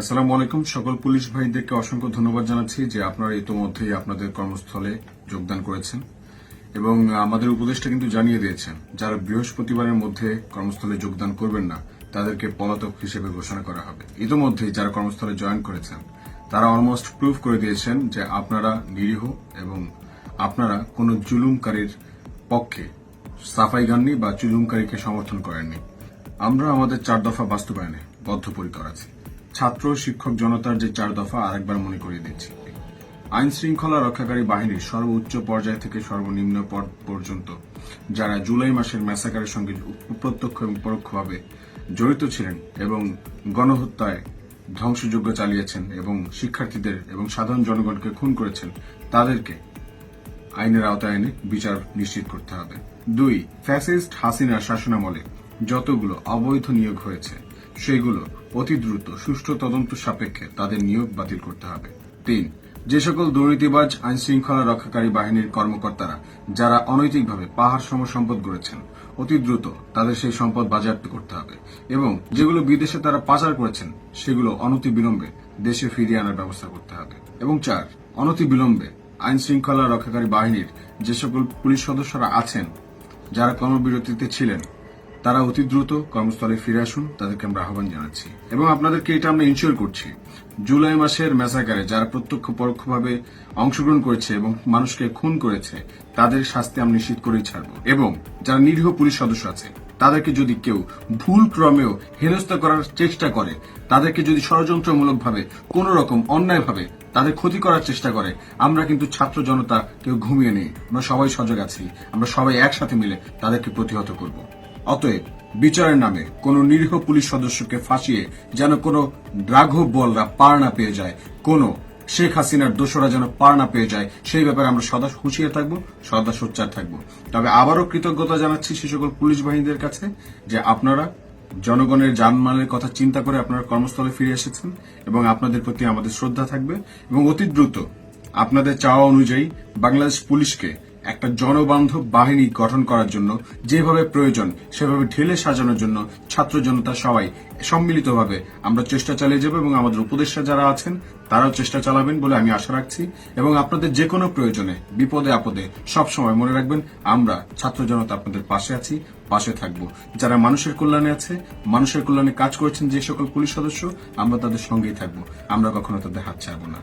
আসসালামু আলাইকুম। সকল পুলিশ ভাইদেরকে অসংখ্য ধন্যবাদ জানাচ্ছি যে আপনারা ইতোমধ্যেই আপনাদের কর্মস্থলে যোগদান করেছেন এবং আমাদের উপদেষ্টা কিন্তু জানিয়ে দিয়েছেন, যারা বৃহস্পতিবারের মধ্যে কর্মস্থলে যোগদান করবেন না, তাদেরকে পলাতক হিসেবে ঘোষণা করা হবে। ইতোমধ্যেই যারা কর্মস্থলে জয়েন করেছেন, তারা অলমোস্ট প্রুভ করে দিয়েছেন যে আপনারা নিরীহ এবং আপনারা কোনো জুলুমকারীর পক্ষে সাফাই গাননি বা জুলুমকারীকে সমর্থন করেননি। আমরা আমাদের চার দফা বাস্তবায়নে বদ্ধপরিকর আছি। ছাত্র, শিক্ষক জনতার যে চার দফা আরেকবার মনে করিয়ে দিচ্ছি। আইন শৃঙ্খলা রক্ষাকারী বাহিনীর সর্বোচ্চ পর্যায় থেকে সর্বনিম্ন পর্যন্ত, যারা জুলাই মাসের ম্যাসাকারের সঙ্গে প্রত্যক্ষ এবং পরোক্ষভাবে জড়িত ছিলেন এবং গণহত্যায় ধ্বংসযজ্ঞ চালিয়েছেন এবং শিক্ষার্থীদের এবং সাধারণ জনগণকে খুন করেছেন, তাদেরকে আইনের আওতায় এনে বিচার নিশ্চিত করতে হবে। দুই, ফ্যাসিস্ট হাসিনার শাসনামলে যতগুলো অবৈধ নিয়োগ হয়েছে সেগুলো অতি দ্রুত সুষ্ঠু তদন্ত সাপেক্ষে তাদের নিয়োগ বাতিল করতে হবে। তিন, যে সকল দুর্নীতিবাজ আইন শৃঙ্খলা রক্ষাকারী বাহিনীর কর্মকর্তারা যারা অনৈতিকভাবে পাহাড় সম সম্পদ গড়েছেন, অতি দ্রুত তাদের সেই সম্পদ বাজেয়াপ্ত করতে হবে এবং যেগুলো বিদেশে তারা পাচার করেছেন, সেগুলো অনতি বিলম্বে দেশে ফিরিয়ে আনার ব্যবস্থা করতে হবে। এবং চার অনতি বিলম্বে আইন শৃঙ্খলা রক্ষাকারী বাহিনীর যে সকল পুলিশ সদস্যরা আছেন, যারা কর্মবিরতিতে ছিলেন তারা অতি দ্রুত কর্মস্থলে ফিরে আসুন, তাদেরকে আমরা আহ্বান জানাচ্ছি। এবং আপনাদেরকে এটা আমরা ইনশিওর করছি, জুলাই মাসের ম্যাসাকারে যারা প্রত্যক্ষ পরোক্ষভাবে অংশগ্রহণ করেছে এবং মানুষকে খুন করেছে, তাদের শাস্তি আমরা নিশ্চিত করেই ছাড়ব। এবং যারা নিরীহ পুলিশ সদস্য আছে, তাদেরকে যদি কেউ ভুল ক্রমেও হেনস্থা করার চেষ্টা করে, তাদেরকে যদি ষড়যন্ত্রমূলকভাবে কোন রকম অন্যায়ভাবে তাদের ক্ষতি করার চেষ্টা করে, আমরা কিন্তু ছাত্র জনতা কেউ ঘুমিয়ে নেই। আমরা সবাই সজাগ আছি, আমরা সবাই একসাথে মিলে তাদেরকে প্রতিহত করব। অতএব বিচারের নামে কোন নিরীহ পুলিশ সদস্যকে ফাঁসিয়ে যেন কোনো রাঘব বলরা পার না পেয়ে যায়, কোন শেখ হাসিনার দোষরা যেন পার না পেয়ে যায়, সেই ব্যাপারে আমরা সদা হুঁশিয়ে থাকব, সদা সোচ্চার থাকব। তবে আবারও কৃতজ্ঞতা জানাচ্ছি সে সকল পুলিশ বাহিনীদের কাছে যে আপনারা জনগণের জানমালের কথা চিন্তা করে আপনারা কর্মস্থলে ফিরে এসেছেন এবং আপনাদের প্রতি আমাদের শ্রদ্ধা থাকবে এবং অতি দ্রুত আপনাদের চাওয়া অনুযায়ী বাংলাদেশ পুলিশকে একটা জনবান্ধব বাহিনী গঠন করার জন্য যেভাবে প্রয়োজন, সেভাবে ঢেলে সাজানোর জন্য ছাত্র জনতা সবাই সম্মিলিতভাবে আমরা চেষ্টা চালিয়ে যাব এবং আমাদের উপদেষ্টা যারা আছেন, তারাও চেষ্টা চালাবেন বলে আমি আশা রাখছি। এবং আপনাদের যে কোনো প্রয়োজনে, বিপদে আপদে সব সময় মনে রাখবেন, আমরা ছাত্র জনতা আপনাদের পাশে আছি, পাশে থাকব। যারা মানুষের কল্যাণে আছে, মানুষের কল্যাণে কাজ করেছেন যে সকল পুলিশ সদস্য, আমরা তাদের সঙ্গেই থাকব। আমরা কখনো তাদের হাত ছাড়ব না।